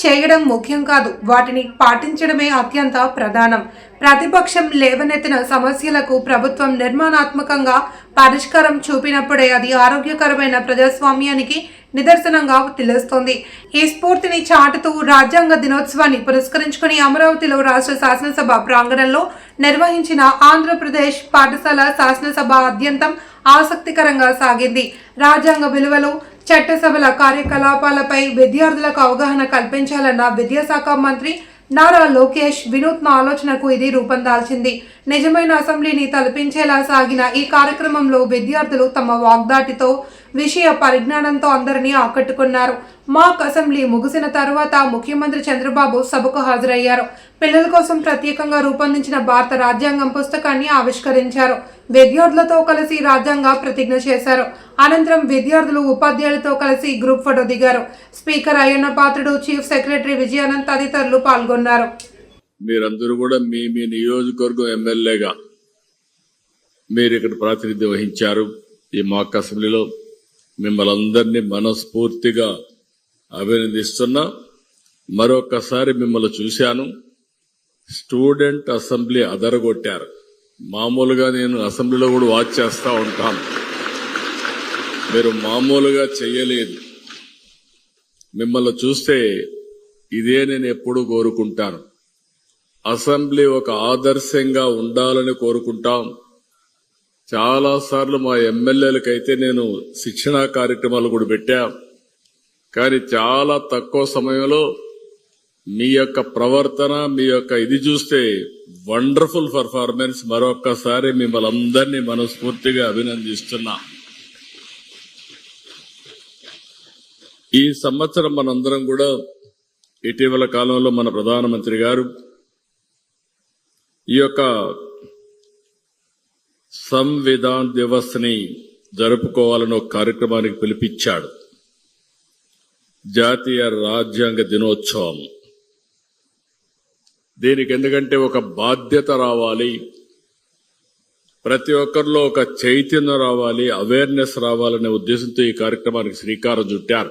చేయడం ముఖ్యం కాదు. వాటిని పాటించడమే అత్యంత ప్రధానం. ప్రతిపక్షం లేవనెత్తిన సమస్యలకు ప్రభుత్వం నిర్మాణాత్మకంగా పరిష్కారం చూపినప్పుడే అది ఆరోగ్యకరమైన ప్రజాస్వామ్యానికి నిదర్శనంగా తెలుస్తోంది. ఈ స్ఫూర్తిని చాటుతూ రాజ్యాంగ దినోత్సవాన్ని పురస్కరించుకుని అమరావతిలో రాష్ట్ర శాసనసభ ప్రాంగణంలో నిర్వహించిన ఆంధ్రప్రదేశ్ పాఠశాల శాసనసభ అద్యంతం ఆసక్తికరంగా సాగింది. రాజ్యాంగ విలువలు చట్టసభల కార్యకలాపాలపై విద్యార్థులకు అవగాహన కల్పించాలన్న విద్యాశాఖ మంత్రి నారా లోకేష్ వినూత్న ఆలోచనకు ఇది రూపం దాల్చింది. నిజమైన అసెంబ్లీని తలపించేలా సాగిన ఈ కార్యక్రమంలో విద్యార్థులు తమ వాగ్దాటితో విషయ పరిజ్ఞానంతో అందరినీ ఆకట్టుకున్నారు. మాక్ అసెంబ్లీ ముగిసిన తర్వాత ముఖ్యమంత్రి చంద్రబాబు సభకు హాజరయ్యారు. పిల్లల కోసం ప్రత్యేకంగా రూపొందించిన భారత రాజ్యాంగం పుస్తకాన్ని ఆవిష్కరించారు. విద్యార్థులతో కలిసి రాజ్యాంగ ప్రతిజ్ఞ చేశారు. అనంతరం విద్యార్థులు ఉపాధ్యాయులతో కలిసి గ్రూప్ ఫోటో దిగారు. Speaker Ayyanna Patrudu chief secretary Vijayanand తదితరులు పాల్గొన్నారు. మీరందరూ కూడా మీ మీ నియోజకవర్గం ఎమ్మెల్యేగా మీరు ఇక్కడ ప్రాతినిధ్యం వహించారు ఈ మాక్ అసెంబ్లీలో. మిమ్మల్ని అందరినీ మనస్ఫూర్తిగా అభినందిస్తున్నా. మరొకసారి మిమ్మల్ని చూశాను. స్టూడెంట్ అసెంబ్లీ అదరగొట్టారు. మామూలుగా నేను అసెంబ్లీలో కూడా వాచ్ చేస్తూ ఉంటాను మీరు మామూలుగా చెయ్యలేదు మిమ్మల్ని చూస్తే ఇదే నేను ఎప్పుడు కోరుకుంటాను. అసెంబ్లీ ఒక ఆదర్శంగా ఉండాలని కోరుకుంటాం. చాలా సార్లు మా ఎమ్మెల్యేలకైతే నేను శిక్షణా కార్యక్రమాలు కూడా పెట్టా. కానీ చాలా తక్కువ సమయంలో మీ యొక్క ప్రవర్తన మీ యొక్క ఇది చూస్తే వండర్ఫుల్ పర్ఫార్మెన్స్ మరొక్కసారి మిమ్మల్ని అందరినీ మనస్ఫూర్తిగా అభినందిస్తున్నా. ఈ సంవత్సరం మనందరం కూడా ఇటీవల కాలంలో మన ప్రధానమంత్రి గారు ఈ యొక్క సంవిధాన్ దివస్ని జరుపుకోవాలని ఒక కార్యక్రమానికి పిలిపించాడు జాతీయ రాజ్యాంగ దినోత్సవం. దీనికి ఎందుకంటే ఒక బాధ్యత రావాలి. ప్రతి ఒక్కరిలో ఒక చైతన్యం రావాలి అవేర్నెస్ రావాలనే ఉద్దేశంతో ఈ కార్యక్రమానికి శ్రీకారం చుట్టారు.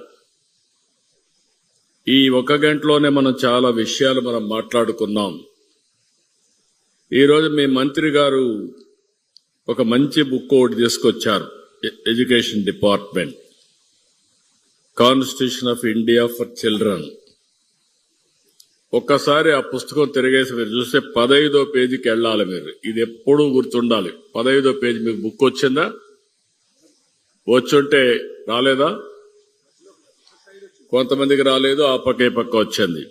ఈ ఒక గంటలోనే మనం చాలా విషయాలు మనం మాట్లాడుకున్నాం. ఈరోజు మీ మంత్రి గారు ఒక మంచి బుక్ ఒకటి తీసుకొచ్చారు. Education department. Constitution of India for children. ఒక్కసారి ఆ పుస్తకం తిరిగేసి మీరు చూస్తే పదైదో పేజీకి వెళ్ళాలి మీరు. ఇది ఎప్పుడూ గుర్తుండాలి. పదైదో పేజీ మీకు బుక్ వచ్చిందా? వచ్చుంటే రాలేదా? కొంతమందికి రాలేదు ఆ పక్క ఈ పక్క వచ్చింది.